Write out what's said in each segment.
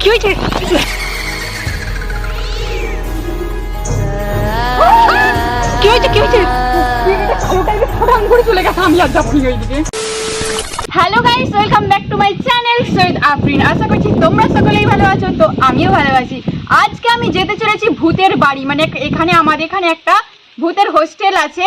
কি হয়েছে কি চলে গেছে আমি hello guys welcome back to my channel Syed Afrin আশা করছি তোমরা সকলেই ভালো আছো, তো আমিও ভালো আছি। আজকে আমি যেতে চলেছি ভূতের বাড়ি। মানে এখানে আমাদের এখানে একটা ভূতের হোস্টেল আছে।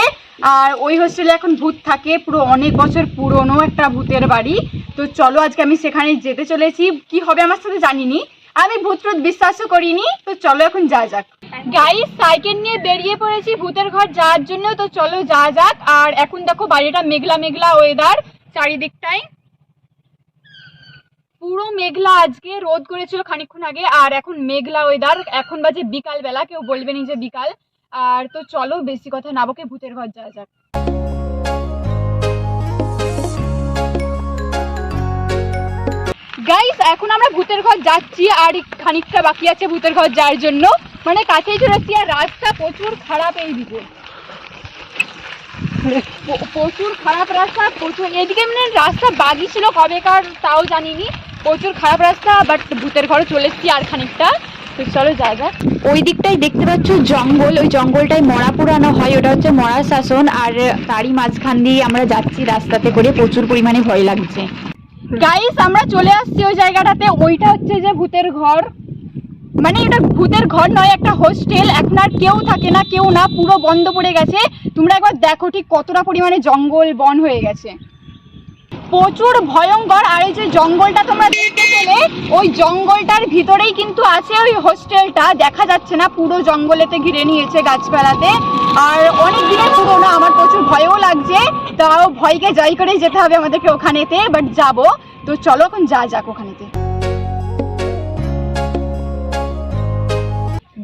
আর ওই হোস্টেলে এখন ভূত থাকে। পুরো অনেক বছর পুরনো একটা ভূতের বাড়ি। তো চলো আজকে আমি সেখানে যেতে চলেছি। কি হবে আমার সাথে জানিনি। আমি ভূত টুত বিশ্বাসও করিনি। তো চলো এখন যা যাক। গাইস সাইকেল নিয়ে বেরিয়ে পড়েছি ভূতের ঘর যাওয়ার জন্য। তো চলো যা যাক। আর এখন দেখো বাড়িটা মেঘলা মেঘলা ওয়েদার চারিদিকটাই। পুরো মেঘলা আজকে। রোদ করেছিল খানিকক্ষণ আগে, আর এখন মেঘলা ওয়েদার এখন বাজে বিকাল বেলা কেউ বলবে নি যে বিকাল। আর তো চলো, বেশি কথা না বকে ভূতের ঘর যাওয়া যাক। গাইস এখন আমরা ভূতের ঘর যাচ্ছি আর খানিকটা বাকি আছে ভূতের ঘর যাওয়ার জন্য। মানে কাছেই চলে এসেছি আর রাস্তা প্রচুর খারাপ এই দিকে। প্রচুর খারাপ রাস্তা, প্রচুর এদিকে মানে রাস্তা বাগি ছিল কবেকার তাও জানিনি। প্রচুর খারাপ রাস্তা বাট ভূতের ঘরে চলে এসেছি আর খানিকটা। তো চলো যাক। ওই দিকটাই দেখতে পাচ্ছ জঙ্গল, ওই জঙ্গলটায় মরা পুরানো হয়, ওটা হচ্ছে মরা শাসন। আর তারই মাঝখান দিয়ে আমরা যাচ্ছি রাস্তাতে করে প্রচুর পরিমাণে ভয় লাগছে। গাইস আমরা চলে আসছি ওই জায়গাটাতে। ওইটা হচ্ছে যে ভূতের ঘর। মানে এটা ভূতের ঘর নয়, একটা হোস্টেল এখন আর কেউ থাকে না, কেউ না, পুরো বন্ধ পড়ে গেছে। তোমরা একবার দেখো ঠিক কতটা পরিমাণে জঙ্গল বন হয়ে গেছে। প্রচুর ভয়ঙ্কর আর এই যে জঙ্গলটা তোমরা দেখতে পেলে, ওই জঙ্গলটার ভিতরেই কিন্তু আছে ওই হোস্টেলটা। দেখা যাচ্ছে না, পুরো জঙ্গলেতে ঘিরে নিয়েছে গাছপালাতে। আর অনেক দিনের পুরোনো, আমার প্রচুর ভয়ও লাগছে। তাও ভয়কে জয় করেই যেতে হবে আমাদেরকে ওখানেতে বাট যাব। তো চলো এখন যা যাক ওখানেতে।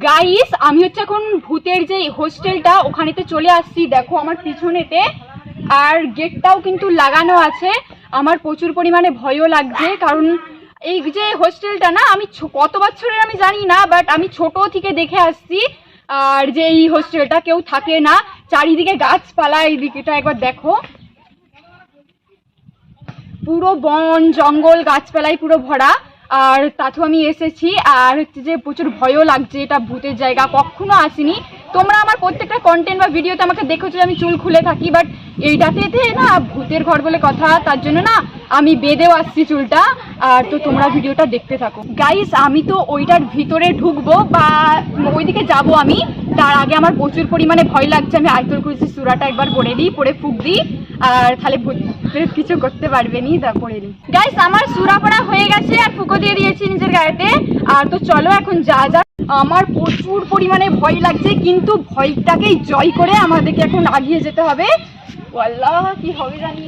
গাইস আমি হচ্ছে এখন ভূতের যে হোস্টেলটা, ওখানেতে চলে আসছি। দেখো আমার পিছনেতে। আর গেটটাও কিন্তু লাগানো আছে। আমার প্রচুর পরিমাণে ভয়ও লাগছে, কারণ এই যে হোস্টেলটা না, আমি কত বছরের আমি জানি না বাট আমি ছোট থেকে দেখে আসছি, আর যে এই হোস্টেলটা কেউ থাকে না, চারিদিকে গাছপালা এই দিকেটা একবার দেখো। পুরো বন, জঙ্গল গাছপালায় পুরো ভরা, আর তাতেও আমি এসেছি, আর হচ্ছে যে প্রচুর ভয়ও লাগছে, এটা ভূতের জায়গা, কখনো আসিনি। তোমরা আমার প্রত্যেকটা কন্টেন্ট বা ভিডিওতে আমাকে দেখেছ যে আমি চুল খুলে থাকি বাট এইটাতে না ভূতের ঘর বলে কথা, তার জন্য না আমি বেঁধেও আসছি চুলটা, আর তো তোমরা ভিডিওটা দেখতে থাকো। গাইস আমি তো ওইটার ভিতরে ঢুকবো বা ওইদিকে যাব আমি, তার আগে আমার প্রচুর পরিমাণে ভয় লাগছে, আমি আয়তল করেছি সুরাটা একবার পরে দিই, পরে ফুক দিই, আর তাহলে কিছু করতে পারবে নি, তা পরে দিই। গাইস আমার সুরা পড়া হয়ে গেছে, আর ফুকো দিয়ে দিয়েছি নিজের গায়েতে, আর তো চলো এখন যা যা আমার প্রচুর পরিমাণে ভয় লাগছে, কিন্তু ভয়টাকেই জয় করে আমাদেরকে এখন আগিয়ে যেতে হবে। আল্লাহ কি হবে জানি।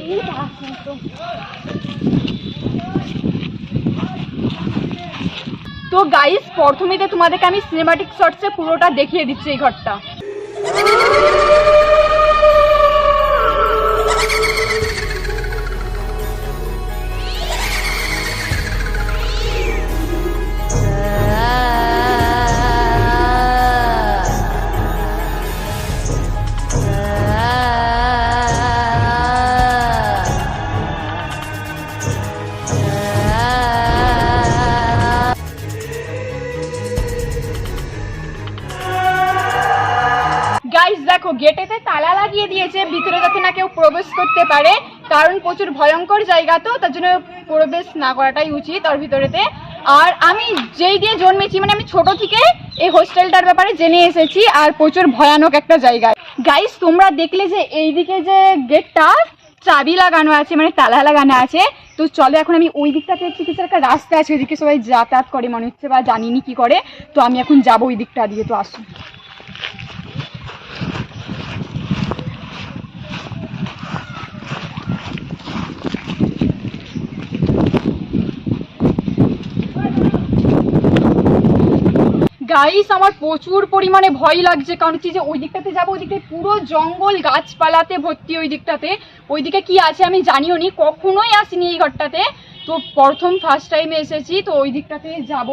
তো গাইস প্রথমেতে তোমাদেরকে আমি সিনেমাটিক শর্টসে পুরোটা দেখিয়ে দিচ্ছি এই ঘরটা। গাইস দেখো গেটেতে তালা লাগিয়ে দিয়েছে, ভিতরে যাতে না কেউ প্রবেশ করতে পারে। কারণ প্রচুর ভয়ঙ্কর জায়গা তো, তার জন্য প্রবেশ না করাটাই উচিত তার ভিতরেতে। আর আমি যেই দিয়ে জন্মেছি মানে আমি ছোট থেকে এই হোস্টেলটার ব্যাপারে জেনে এসেছি, আর প্রচুর ভয়ানক একটা জায়গা। গাইস তোমরা দেখলে যে এইদিকে যে গেটটা চাবি লাগানো আছে মানে তালা লাগানো আছে। তো চলো, এখন আমি ওই দিকটাতে হচ্ছে কিছু একটা রাস্তা আছে, ওইদিকে সবাই যাতায়াত করে, মনে হচ্ছে বা জানিনি কি করে। তো আমি এখন যাব ওই দিকটা দিয়ে, তো আসুন গাইস আমার প্রচুর পরিমাণে ভয় লাগছে, কারণ হচ্ছে যে ওই দিকটাতে যাব, ওই দিকটায় পুরো জঙ্গল গাছপালাতে ভর্তি ওই দিকটাতে। ওইদিকে কি আছে আমি জানিও নি, কখনোই আসিনি এই ঘরটাতে। তো প্রথম ফার্স্ট টাইমে এসেছি, তো ওই দিকটাতে যাব।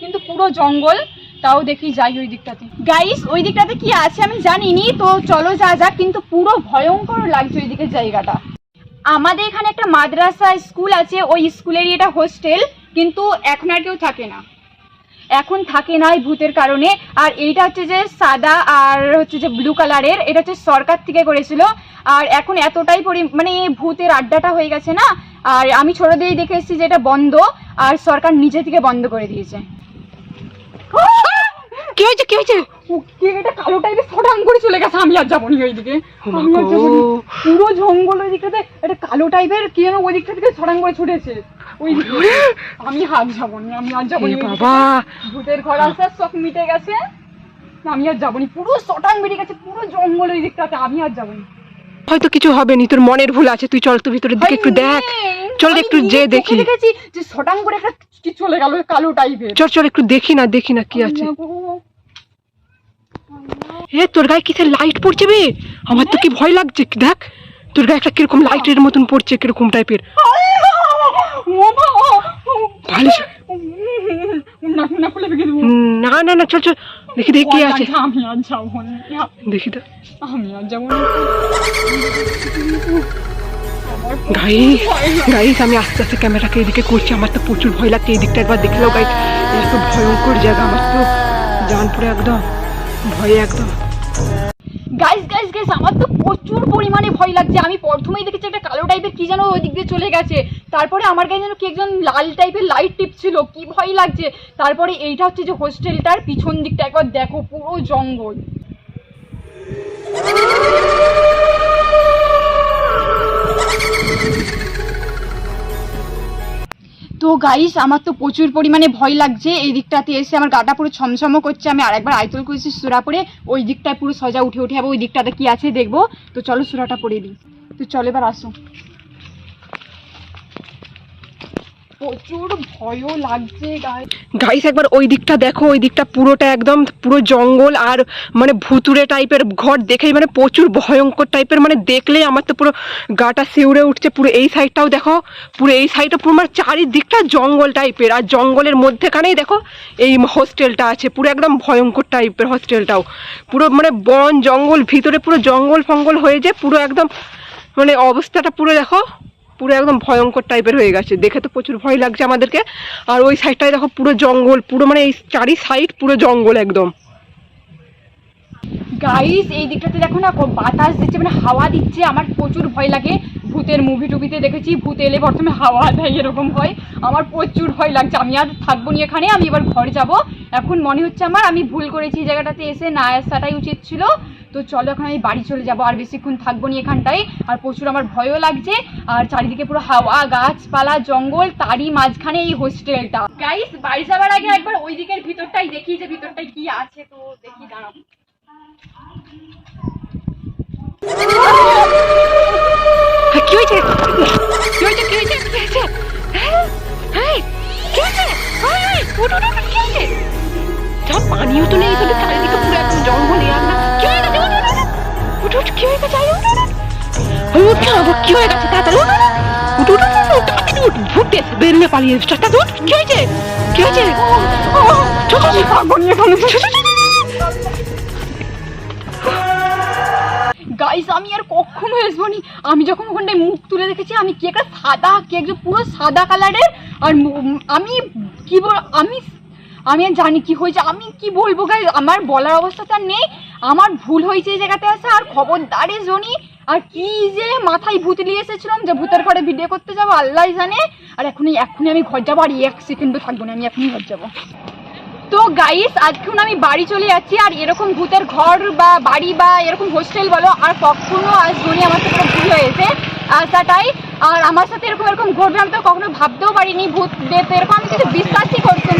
কিন্তু পুরো জঙ্গল, তাও দেখি যাই ওই দিকটাতে। গাইস ওই দিকটাতে কি আছে আমি জানিনি, তো চলো যা যাক, কিন্তু পুরো ভয়ঙ্কর লাগছে ওই দিকের জায়গাটা। আমাদের এখানে একটা মাদ্রাসা স্কুল আছে, ওই স্কুলেরই এটা হোস্টেল, কিন্তু এখন আর কেউ থাকে না। এখন থাকে না এই ভূতের কারণে। আর এইটা হচ্ছে যে সাদা আর হচ্ছে যে ব্লু কালারের এটা হচ্ছে সরকার থেকে করেছিল। আর এখন এতটাই পরি মানে ভূতের আড্ডাটা হয়ে গেছে না? আর আমি ছোট দিয়েই দেখে এসেছি যে এটা বন্ধ আর সরকার নিজে থেকে বন্ধ করে দিয়েছে। কি হয়েছে কি হয়েছে? কে এটা কালো টাইপের ফটাং করে চলে গেছে আমি আর যাব ওইদিকে আমি আর যাব পুরো জঙ্গল ওই দিকটাতে এটা কালো টাইপের কি যেন থেকে ছড়াং করে ছুটেছে। ওই আমি হাত আমি আর। বাবা। ভূতের ঘর আসার শখ মিটে গেছে। আমি আর পুরো বেরিয়ে গেছে পুরো জঙ্গল ওই দিকটাতে আমি আর হয়তো কিছু হবে নি তোর মনের ভুল আছে তুই চল তো ভিতরের দিকে একটু দেখ। চল একটু চোখে দেখি দেখেছি যে করে একটা কি চলে গেল কালো টাইপের চল চল একটু দেখি না দেখি না কি আছে। এ তোর গায়ে কিসের লাইট পড়ছে বে? আমার তো কি ভয় লাগছে দেখ। তোর গায়ে একটা কীরকম লাইটের মতন পড়ছে কীরকম টাইপের না না না চল চল। দেখি দেখি কি আছে। আমি আর যাব না। দেখি তো। আমি আর যাব না। গাইস গাইস আমি আস্তে আস্তে ক্যামেরাকে এদিকে করছি। আমার তো প্রচুর ভয় লাগছে। এই দিকটা একবার দেখলেও গাইস এত ভয়ঙ্কর জায়গা। আমার তো জান পুরো একদম ভয়ে একদম। গাইস আমার তো প্রচুর পরিমাণে ভয় লাগছে। আমি প্রথমেই দেখেছি একটা কালো টাইপের কি যেন ওই দিক দিয়ে চলে গেছে। তারপরে আমার গায়ে যেন কি একজন লাল টাইপের লাইট টিপছিল কি ভয় লাগছে। তারপরে এইটা হচ্ছে যে হোস্টেলটার পিছন দিকটা। একবার দেখো, পুরো জঙ্গল। তো গাইস আমার তো প্রচুর পরিমাণে ভয় লাগছে। এই দিকটাতে এসে আমার গাটা পুরো ছমছমও করছে। আমি আরেকবার আইতল করেছি সুরা পরে। ওই দিকটায় পুরো সজা উঠে উঠে যাব। ওই দিকটাতে কি আছে দেখব। তো চলো সুরাটা পরে দিই। তো চলো এবার আসো। প্রচুর ভয়ও লাগছে গাইস গাইস একবার ওই দিকটা দেখো, ওই দিকটা পুরোটা একদম পুরো জঙ্গল আর মানে ভুতুরে টাইপের ঘর দেখেই মানে প্রচুর ভয়ঙ্কর টাইপের মানে দেখলেই আমার তো পুরো গাটা শিউরে উঠছে পুরো এই সাইডটাও দেখো, পুরো এই সাইডটা পুরো মানে চারিদিকটা জঙ্গল টাইপের আর জঙ্গলের মধ্যেখানেই দেখো এই হোস্টেলটা আছে, পুরো একদম ভয়ঙ্কর টাইপের হোস্টেলটাও পুরো মানে বন জঙ্গল, ভিতরে পুরো জঙ্গল ফঙ্গল হয়ে যায় পুরো একদম মানে অবস্থাটা পুরো দেখো। পুরো একদম ভয়ঙ্কর টাইপের হয়ে গেছে। দেখে তো প্রচুর ভয় লাগছে আমাদেরকে। আর ওই সাইডটায় দেখো পুরো জঙ্গল, পুরো মানে এই চারি সাইড পুরো জঙ্গল একদম। গাইস এই দিকটাতে দেখো না বাতাস দিচ্ছে মানে হাওয়া দিচ্ছে। আমার প্রচুর ভয় লাগে। ভূতের মুভি টুভিতে দেখেছি, ভূত এলে প্রথমে হাওয়া দেয়, এরকম হয়। আমার প্রচুর ভয় লাগছে। আমি আর থাকব নি এখানে, আমি এবার ঘর যাব। এখন মনে হচ্ছে আমার, আমি ভুল করেছি এই জায়গাটাতে এসে না আসাটাই উচিত ছিল। তো চলো এখন আমি বাড়ি চলে যাব আর বেশিক্ষণ থাকব নি এখানটায়। আর প্রচুর আমার ভয়ও লাগছে আর চারিদিকে পুরো হাওয়া গাছপালা জঙ্গল তারই মাঝখানে এই হোস্টেলটা। গাইস বাড়ি যাওয়ার আগে একবার ওই দিকের ভিতরটাই দেখি যে ভিতরটায় কি আছে তো দেখি দাঁড়াও। কি হয়েছে? কি হয়েছে কি হয়েছে কি হয়েছে? কি হয়েছে? উঠ, উঠ, উঠ, কি হয়েছে? যা পানিও তো নেই চারিদিকে পুরো একদম জঙ্গল আর না হয়ে হয়ে পালিয়ে। গাইস আমি আর কখনো আসব নি আমি যখন ওখানটায় মুখ তুলে দেখেছি আমি কি একটা সাদা কি একদম পুরো সাদা কালারের আর আমি কি বল আমি আমি আর জানি কি হয়েছে, আমি কি বলব গাই আমার বলার অবস্থা আর নেই। আমার ভুল হয়েছে এই জায়গাতে আসা, আর খবরদারে জনি। আর কি যে মাথায় ভূত নিয়ে এসেছিলাম যে ভূতের ঘরে ভিডিও করতে যাব আল্লাহ জানে। আর এখনই এখনই আমি ঘর যাব, আর এক সেকেন্ডও থাকব না, আমি এখনই ঘর যাব। তো গাইস আজকেও আমি বাড়ি চলে যাচ্ছি, আর এরকম ভূতের ঘর বা বাড়ি বা এরকম হোস্টেল বলো, আর কখনো আসব নি আমার সাথে ভুল হয়েছে। আসাটাই আর আমার সাথে এরকম এরকম ঘটবে আমি তো কখনো ভাবতেও পারিনি ভূত বেত এরকম আমি কিছু বিশ্বাসই করতাম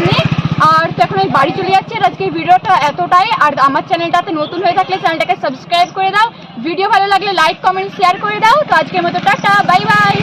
আর তো এখন আমি বাড়ি চলে যাচ্ছি। আর আজকে ভিডিওটা এতটাই। আর আমার চ্যানেলটাতে নতুন হয়ে থাকলে চ্যানেলটাকে সাবস্ক্রাইব করে দাও। ভিডিও ভালো লাগলে লাইক কমেন্ট শেয়ার করে দাও। তো আজকের মতো টাটা। Bye bye